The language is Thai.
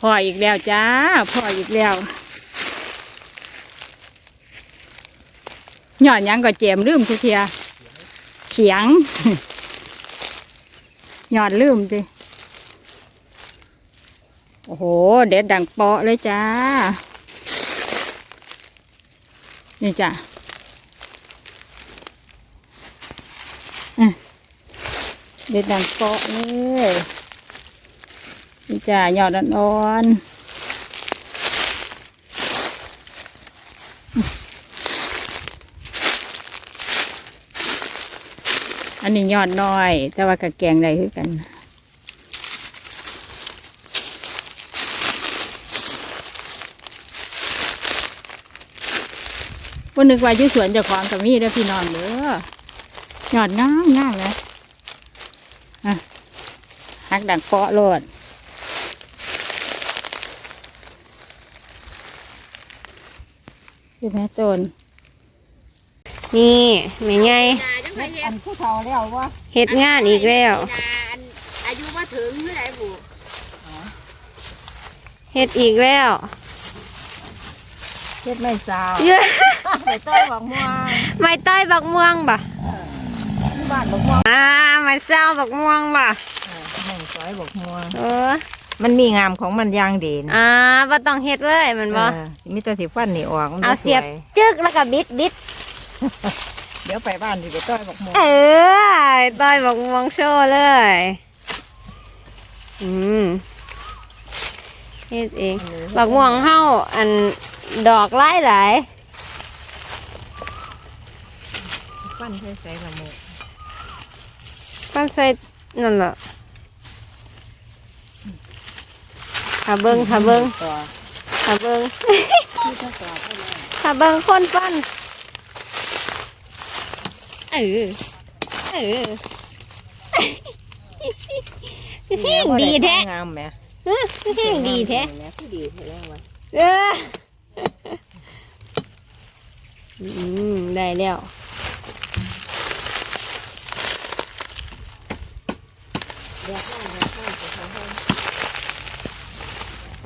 พ่ออีกแล้วจ้าพ่ออีกแล้วหย่อนยังก็เจมลืมทุกเทียเขียงหย่อนลืมสิโอ้โห เด็ดดังเปาะเลยจ้า นี่จ้ะอะเด็ดดังเปาะเลย จ้ะยอดอ่อนอันนี้ยอดน้อย แต่ว่ากระแกงได้คือกันวันนึกว่ายู่สวนจ้าของกับมีเด้อพี่น้องเด้อยอดง่ายง่ายเลยอะหักดังเปาะโลด คือแม่ต้นนี่แม่ใหญ่จังไปเฮ็อัดนผู้เฒ่าแล้วว่าเฮ็ดงานอีกแล้วอันอายุว่าถึงเมื่อไหร่บุเฮ็ดอีกแล้วเฮ็ดไม่สาวเย้ไปต้อยบอกม่วงไม่ต้อยบักม่วงบ่ที่บ้านบอกม่วงอ่าไม่เศร้าบักม่วงบ่แม่งซอยบอกม่วงเออ มันมีงามของมันอย่างดีนะอ่าบ่ต้องเฮ็ดเลยแมันบ่ เออมีแต่สิฟันนี่ออกมันเอาบ่เสียบสวยจึกแล้วก็บิดบิด เดี๋ยวไปบ้านสิไปต้อยบอกม่วงเออต้อยบักม่วงโชว์เลย อืมเฮ็ดเอง บักม่วงเฮาอันดอกหลายหลายฟันใส่ใส่ละโมกปั้นใส่นั่นล่ะ ถ้าเบิ้งถ้าเบิ้งถ้าเบิ้งถ้าเบิ้งคนฟันเออเออแห้งดีแท้งามแม่แห้งดีแท้คืดีแท้เออได้แล้วเดี๋ยวข้างเดี๋ยวข้า